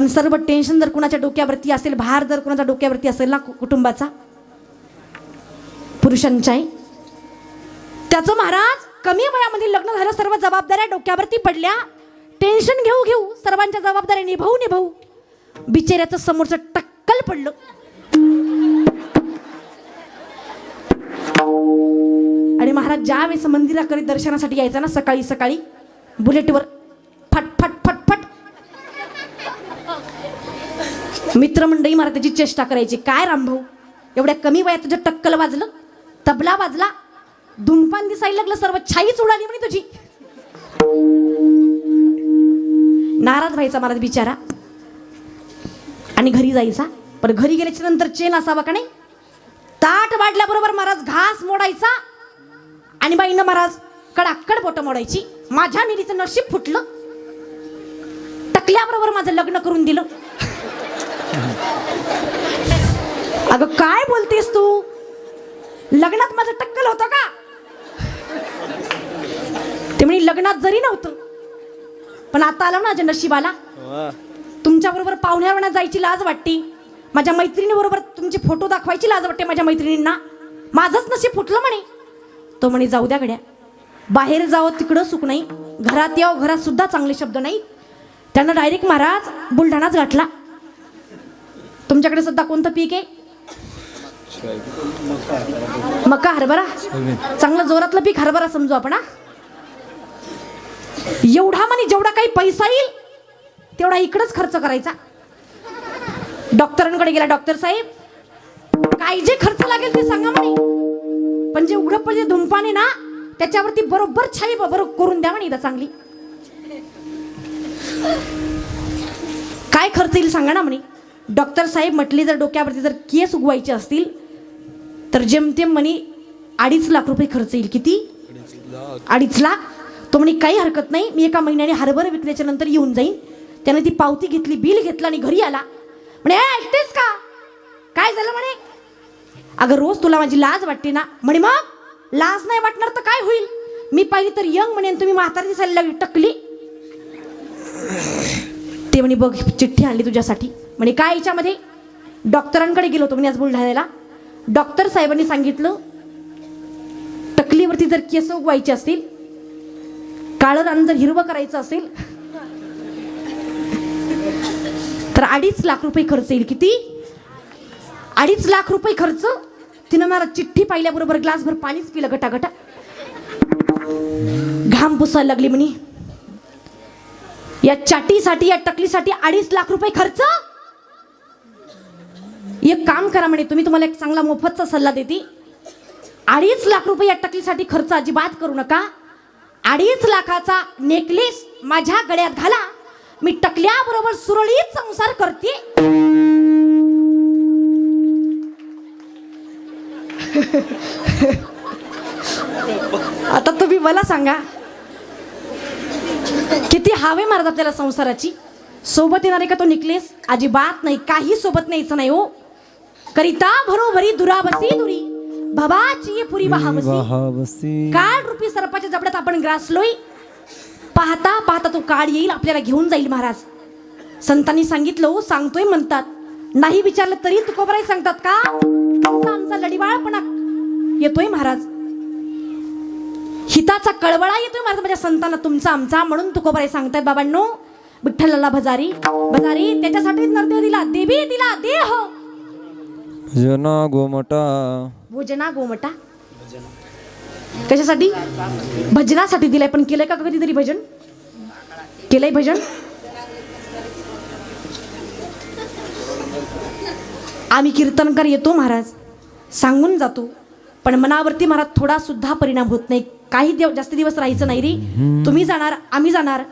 पण सर्व टेन्शन जर कुणाच्या डोक्यावरती असेल भार जर कुणाच्या डोक्यावरती असेल ना कुटुंबाचा पुरुषांच्याही त्याचं महाराज कमी वयामध्ये लग्न झालं सर्व जबाबदाऱ्या डोक्यावरती पडल्या. टेन्शन घेऊ घेऊ सर्वांच्या जबाबदाऱ्या निभावू निभावू बिचेऱ्याचं समोरचं टक्कल पडलं. आणि महाराज ज्या वेळेस मंदिराकडे दर्शनासाठी यायचा ना सकाळी सकाळी बुलेटवर फटफट फट फट फट मित्रमंडळी मला त्याची चेष्टा करायची. काय रामभाऊ? एवढ्या कमी वयात तुझं टक्कल वाजलं? तबला वाजला? धुमपान दिसायला लागलं सर्व छाईच उडाली म्हणे तुझी. नाराज व्हायचा महाराज बिचारा. आणि घरी जायचा. पण घरी गेल्याच्यानंतर चेन असावा का नाही? ताट वाढल्याबरोबर महाराज घास मोडायचा. आणि बाईनं महाराज कडाकड बोट मोडायची. माझ्या मिरीचं नशीब फुटलं. टकल्याबरोबर माझं लग्न करून दिलं. अगं काय बोलतेस तू? लग्नात माझं टक्कल होतं का? ते म्हणे लग्नात जरी नव्हतं पण आता आलं ना माझ्या नशिबाला. तुमच्या बरोबर पाहुण्यावर जायची लाज वाटते. माझ्या मैत्रिणीबरोबर तुमचे फोटो दाखवायची लाज वाटते माझ्या मैत्रिणींना. माझंच नशीब फुटलं म्हणे. तो म्हणे जाऊ द्या गड्या. बाहेर जावं तिकडं सुख नाही. घरात यावं घरात सुद्धा चांगले शब्द नाही. त्यानं डायरेक्ट महाराज बुलढाणाच गाठला. तुमच्याकडे सध्या कोणतं पीक आहे? मका हरभरा? चांगलं जोरातलं पीक हरभरा समजू आपण एवढा म्हणे जेवढा काही पैसा येईल तेवढा इकडंच खर्च करायचा. डॉक्टरांकडे गेला डॉक्टर साहेब. काय जे खर्च लागेल ते सांगा म्हणे. पण जे उघड पडले धुंपाने ना त्याच्यावरती बरोबर छाई बरोबर करून द्या म्हणे इथं चांगली. काय खर्च येईल सांगा ना म्हणे. डॉक्टर साहेब म्हटले जर डोक्यावरती जर केस उगवायचे असतील तर जेमतेम म्हणे अडीच लाख रुपये खर्च येईल. किती? अडीच लाख. तो म्हणे काही हरकत नाही. मी एका महिन्याने हरभर विकल्याच्या नंतर येऊन जाईन. त्याने ती पावती घेतली बिल घेतलं आणि घरी आला. म्हणे "ए, ऐकतेस का? काय झालं म्हणे? अगं रोज तुला माझी लाज वाटते ना. म्हणे मग? लाज नाही वाटणार तर काय होईल? मी पाहिली तर यंग म्हणे आणि तुम्ही म्हातारी दिसायला लागली टकली. ते म्हणे बघ चिठ्ठी आणली तुझ्यासाठी. म्हणे काय याच्यामध्ये? डॉक्टरांकडे गेलो होतो मी आज बुलढाण्याला. डॉक्टर साहेबांनी सांगितलं टकलीवरती जर केस उगवायचे असतील काळं रान जर हिरवं करायचं असेल तर अडीच लाख रुपये खर्च येईल. किती? अडीच लाख रुपये खर्च. तिनं मला चिठ्ठी पाहिल्याबरोबर ग्लासभर पाणीच पिलं गटागटा. घाम पुसायला लागली म्हणे. या चाटीसाठी या टकलीसाठी अडीच लाख रुपये खर्च? एक काम करा म्हणे तुम्ही तुम्हाला एक चांगला मोफतचा सल्ला देते. अडीच लाख रुपये या टकलीसाठी खर्च अजिबात करू नका. अडीच लाखाचा नेकलेस माझ्या गळ्यात घाला. मी टकल्याबरोबर सुरळीत संसार करते. आता तुम्ही मला सांगा किती हवे मारत आपल्याला संसाराची? सोबत येणार आहे का तो नेकलेस अजिबात नाही काही सोबत न्यायचं नाही हो. करिता भरोभरी दुरावसी दुरी भवाची पुरी वहावसी. काळ रूपी सर्पाच्या जबड्यात आपण ग्रासलोय पाहता पाहता तो काळ येईल आपल्याला घेऊन जाईल महाराज. संतांनी सांगितलं हो, सांगतोय म्हणतात. नाही विचारलं तरी तुकोबराई सांगतात का? आमचा लढीवाळपणा येतोय महाराज. हिताचा कळवळा येतोय महाराज माझ्या संतांना तुमचा आमचा म्हणून तुकोबराई सांगतायत बाबांनो. विठ्ठलाला भजारी भजारी त्याच्यासाठी नरदेव दिला देवी दिला देह. जना गोमटा भोजना गोमटा कशासाठी? भजनासाठी दिलाय पण केलंय का कधीतरी भजन? केलंय भजन? आम्ही कीर्तनकार येतो महाराज सांगून जातो पण मनावरती महाराज थोडा सुद्धा परिणाम होत नाही. काही दिव जास्त दिवस राहायचं नाही रे. तुम्ही जाणार आम्ही जाणार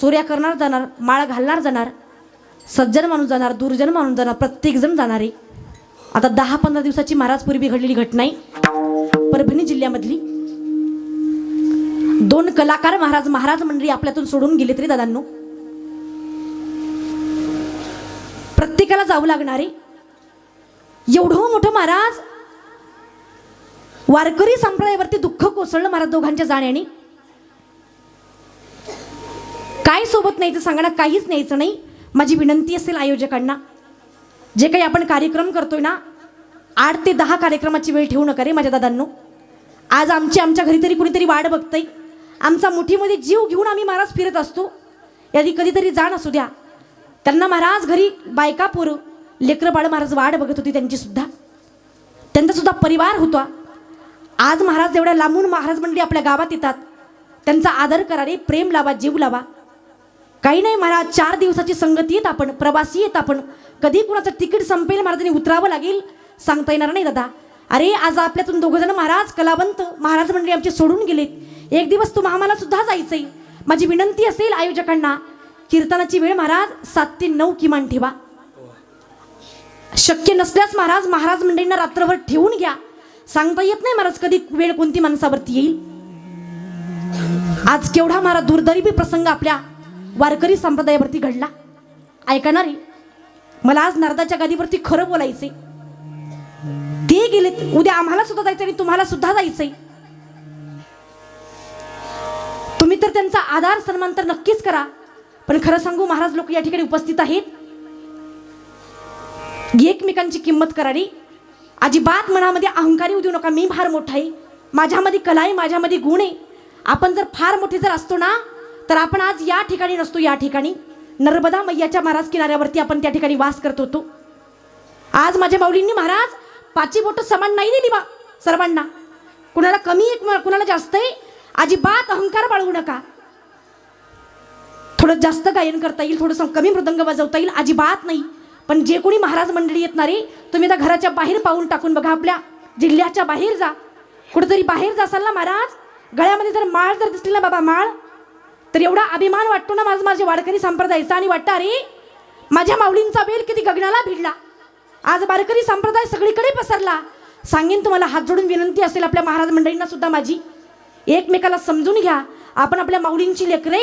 चोऱ्या करणार जाणार माळ घालणार जाणार सज्जन माणूस जाणार दुर्जन माणूस जाणार प्रत्येक जण जाणार आहे. आता दहा पंधरा दिवसाची महाराज पूर्वी घडलेली घटना आहे परभणी जिल्ह्यामधली. दोन कलाकार महाराज महाराज मंडळी आपल्यातून सोडून गेले तरी दादांनो. प्रत्येकाला जावं लागणारे. एवढं मोठं महाराज वारकरी संप्रदायावरती दुःख कोसळलं महाराज दोघांच्या जाण्याने. काय सोबत न्यायचं तर ना काहीच न्यायचं नाही. माझी विनंती असेल आयोजकांना. जे काही आपण कार्यक्रम करतोय ना आठ ते दहा कार्यक्रमाची वेळ ठेवू नका रे माझ्या दादांनो. आज आमची आमच्या घरी तरी कुणीतरी वाट बघतंय. आमचा मुठीमध्ये जीव घेऊन आम्ही महाराज फिरत असतो. यादी कधीतरी जाण असू द्या. त्यांना महाराज घरी बायका पोरं लेकरं बाळ महाराज वाट बघत होती त्यांची सुद्धा. त्यांचा सुद्धा परिवार होता. आज महाराज एवढ्या लांबून महाराज मंडळी आपल्या गावात येतात. त्यांचा आदर करा रे प्रेम लावा जीव लावा. काही नाही महाराज चार दिवसाची संगती येत आपण प्रवासी येत आपण. कधी कुणाचं तिकीट संपेल महाराजांनी उतरावं लागेल? सांगता येणार नाही दादा. अरे आज आपल्यातून दोघं जण महाराज कलावंत महाराज मंडळी आमचे सोडून गेलेत. एक दिवस तू आम्हाला सुद्धा जायचंय. माझी विनंती असेल आयोजकांना कीर्तनाची वेळ महाराज सात ते नऊ किमान ठेवा. शक्य नसल्यास महाराज महाराज मंडळींना रात्रभर ठेवून घ्या. सांगता येत नाही महाराज कधी वेळ कोणती माणसावरती येईल. आज केवढा महाराज दुर्दैवी प्रसंग आपल्या वारकरी संप्रदायावरती घडला. ऐका ना रे मला आज नर्दाच्या गादीवरती खरं बोलायचंय. ते गेलेत उद्या आम्हाला सुद्धा जायचं आणि तुम्हाला सुद्धा जायचंय. तुम्ही तर त्यांचा आधार सन्मान तर नक्कीच करा. पण खरं सांगू महाराज लोक या ठिकाणी उपस्थित आहेत. एकमेकांची किंमत करा रे अजिबात मनामध्ये अहंकारी येऊ देऊ नका. मी फार मोठा आहे. माझ्यामध्ये कला आहे माझ्यामध्ये गुण आहे. आपण जर फार मोठे जर असतो ना तर आपण आज या ठिकाणी नसतो या ठिकाणी. नर्मदा मैयाच्या महाराज किनाऱ्यावरती आपण त्या ठिकाणी वास करत होतो. आज माझ्या माऊलींनी महाराज पाची बोट समान नाही दिली बा सर्वांना. कुणाला कमी आहे कुणाला जास्त आहे अजिबात अहंकार बाळगू नका. थोडं जास्त गायन करता येईल थोडंसं कमी मृदंग वाजवता येईल अजिबात नाही. पण जे कोणी महाराज मंडळी येतणारे तुम्ही आता घराच्या बाहेर पाऊल टाकून बघा आपल्या जिल्ह्याच्या बाहेर जा. कुठेतरी बाहेर जासाल ना महाराज? गळ्यामध्ये जर माळ जर दिसली ना बाबा माळ? तर एवढा अभिमान वाटतो ना माझं माझ्या वाडकरी संप्रदायाचा. आणि वाटतं अरे माझ्या माऊलींचा बेल किती गगनाला भिडला. आज वारकरी संप्रदाय सगळीकडे पसरला. सांगेन तुम्हाला हात जोडून विनंती असेल आपल्या महाराज मंडळींना सुद्धा माझी. एकमेकाला समजून घ्या. आपण आपल्या माऊलींची लेकरे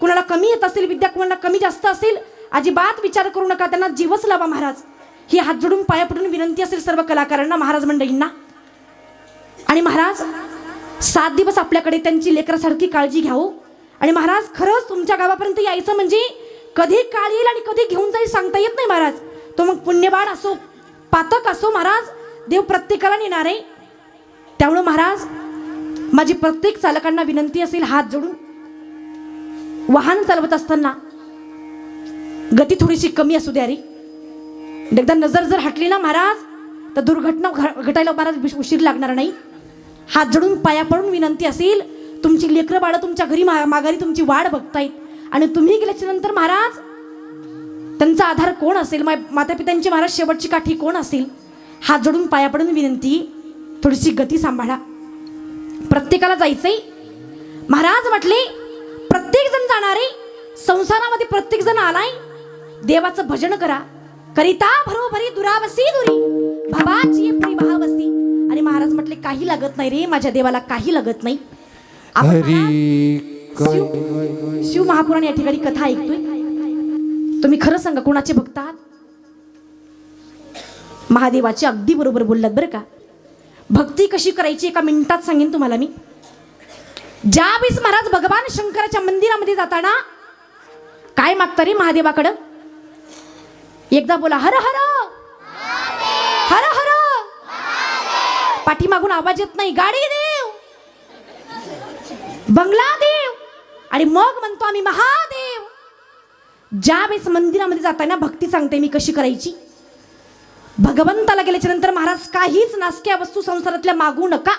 कुणाला कमी येत असेल विद्या कुणाला कमी जास्त असेल अजिबात विचार करू नका. त्यांना जीवच लावा महाराज. ही हात जोडून पाया पडून विनंती असेल सर्व कलाकारांना महाराज मंडळींना. आणि महाराज सात दिवस आपल्याकडे त्यांची लेकरासारखी काळजी घ्यावं. आणि महाराज खरंच तुमच्या गावापर्यंत यायचं म्हणजे कधी काळ येईल आणि कधी घेऊन जाईल सांगता येत नाही महाराज. तो मग पुण्यबाण असो पातक असो महाराज देव प्रत्येकाला नेणार आहे. त्यामुळं महाराज माझी प्रत्येक चालकांना विनंती असेल हात जोडून. वाहन चालवत असताना गती थोडीशी कमी असू द्या रे. एकदा नजर जर हटली ना महाराज तर दुर्घटना घ- घटायला महाराज उशीर लागणार नाही. हात जोडून पाया पडून विनंती असेल तुमची लेकरं बाळं तुमच्या घरी माघारी तुमची वाट बघतायत. आणि तुम्ही गेल्याच्यानंतर महाराज त्यांचा आधार कोण असेल? मा मातापित्यांची महाराज शेवटची काठी कोण असेल? हात जोडून पाया पडून विनंती थोडीशी गती सांभाळा. प्रत्येकाला जायचंय. महाराज म्हटले प्रत्येक जण जाणारे संसारामध्ये प्रत्येक जण आलाय. देवाचं भजन करा. करिता भरोभरी दुरावसी दुरी. भावाची आणि महाराज म्हटले काही लागत नाही रे माझ्या देवाला काही लागत नाही. आपण शिव शिव महापुराण या ठिकाणी कथा ऐकतोय. तुम्ही खरं सांगा कोणाचे भक्त आहात? महादेवाचे अगदी बरोबर बोललात बरं का? भक्ती कशी करायची एका मिनिटात सांगेन तुम्हाला मी. ज्यावेळेस महाराज भगवान शंकराच्या मंदिरामध्ये जाताना काय मागता रे महादेवाकडं? एकदा बोला हर हर! हर हर! पाठीमागून आवाज येत नाही. गाडी देव बंगला देव आणि मग म्हणतो आम्ही महादेव. ज्या वेळेस मंदिरामध्ये जाताना भक्ती सांगते मी कशी करायची? भगवंताला गेल्याच्यानंतर महाराज काहीच नासक्या वस्तू संसारातल्या मागू नका.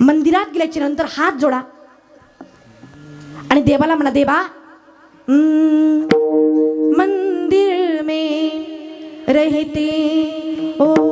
मंदिरात गेल्याच्यानंतर हात जोडा. आणि देवाला म्हणा देवा मंदिर में रहते ओ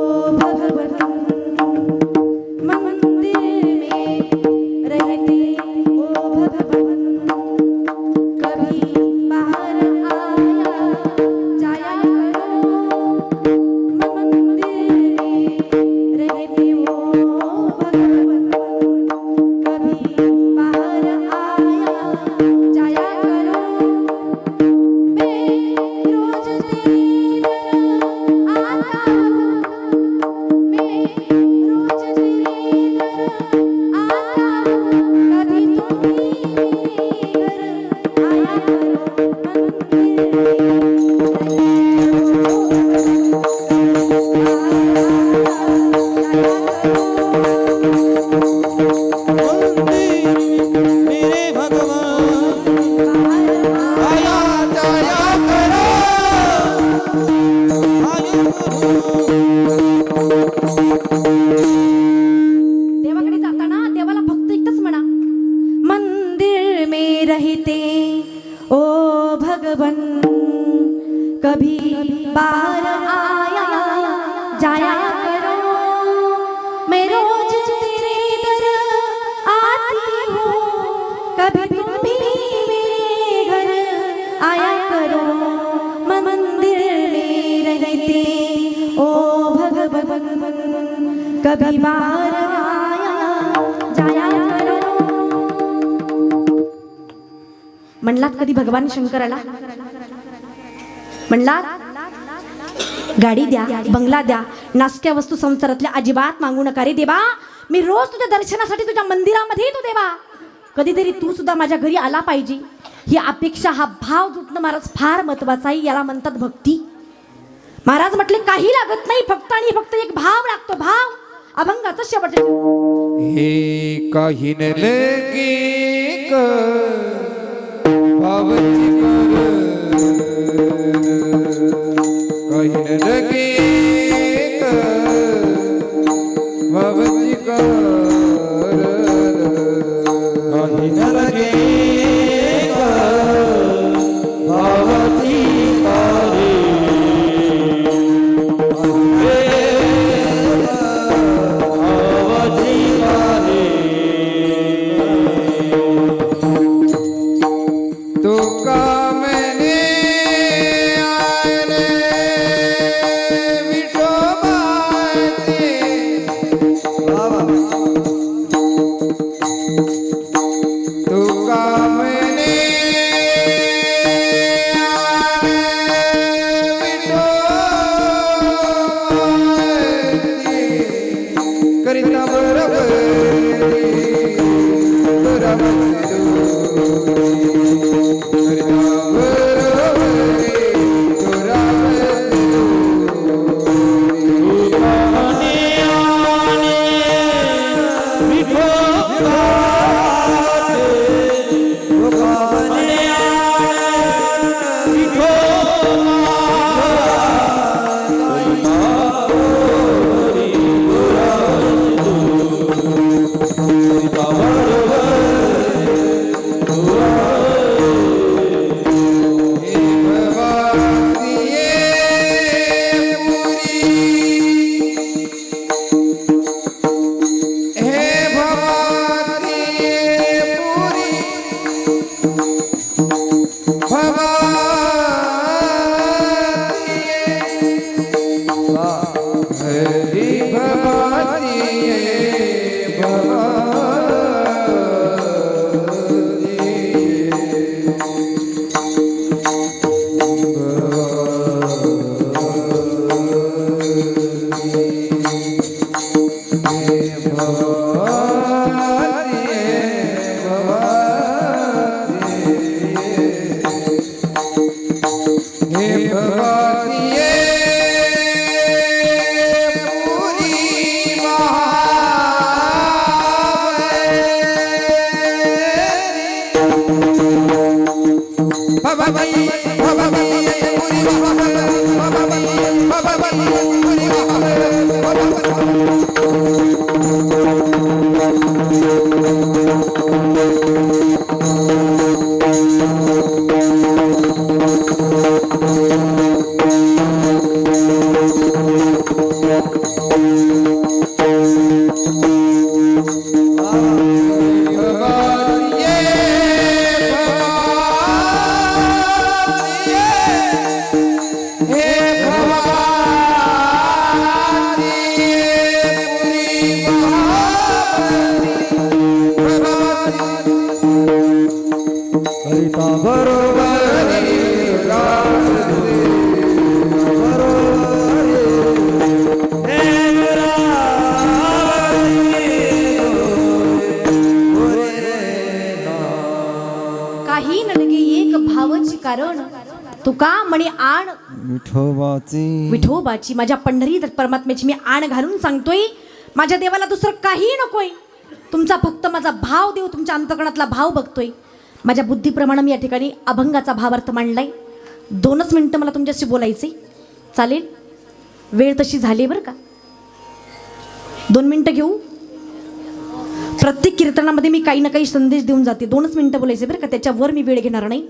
कभी बाहर जाया म्हणलात कधी भगवान शंकराला? म्हणलात गाडी द्या बंगला द्या नासक्या वस्तू संसारातल्या अजिबात मागू नका रे देवा. मी रोज तुझ्या दर्शनासाठी तुझ्या मंदिरामध्ये येतो देवा. कधीतरी तू सुद्धा माझ्या घरी आला पाहिजे. ही अपेक्षा हा भाव जुटणं महाराज फार महत्त्वाचा आहे याला म्हणतात भक्ती. महाराज म्हटले काही लागत नाही फक्त आणि फक्त एक भाव लागतो भाव. अभंगाचा शेवट हे काही न लगे क भावची काही न लगे भावची পাখি आण. विठोबाची. विठोबाची माझ्या पंढरी परमात्म्याची मी आण घालून सांगतोय माझ्या देवाला दुसरं काही नकोय. तुमचा फक्त माझा भाव देव तुमच्या अंतकणातला भाव बघतोय. माझ्या बुद्धीप्रमाणे मी या ठिकाणी अभंगाचा भावार्थ मांडलाय. दोनच मिनटं मला तुमच्याशी बोलायचे चालेल? वेळ तशी झाली बरं का? दोन मिनटं घेऊ? प्रत्येक कीर्तनामध्ये मी काही ना काही संदेश देऊन जाते. दोनच मिनटं बोलायचे बरं का? त्याच्यावर मी वेळ घेणार नाही.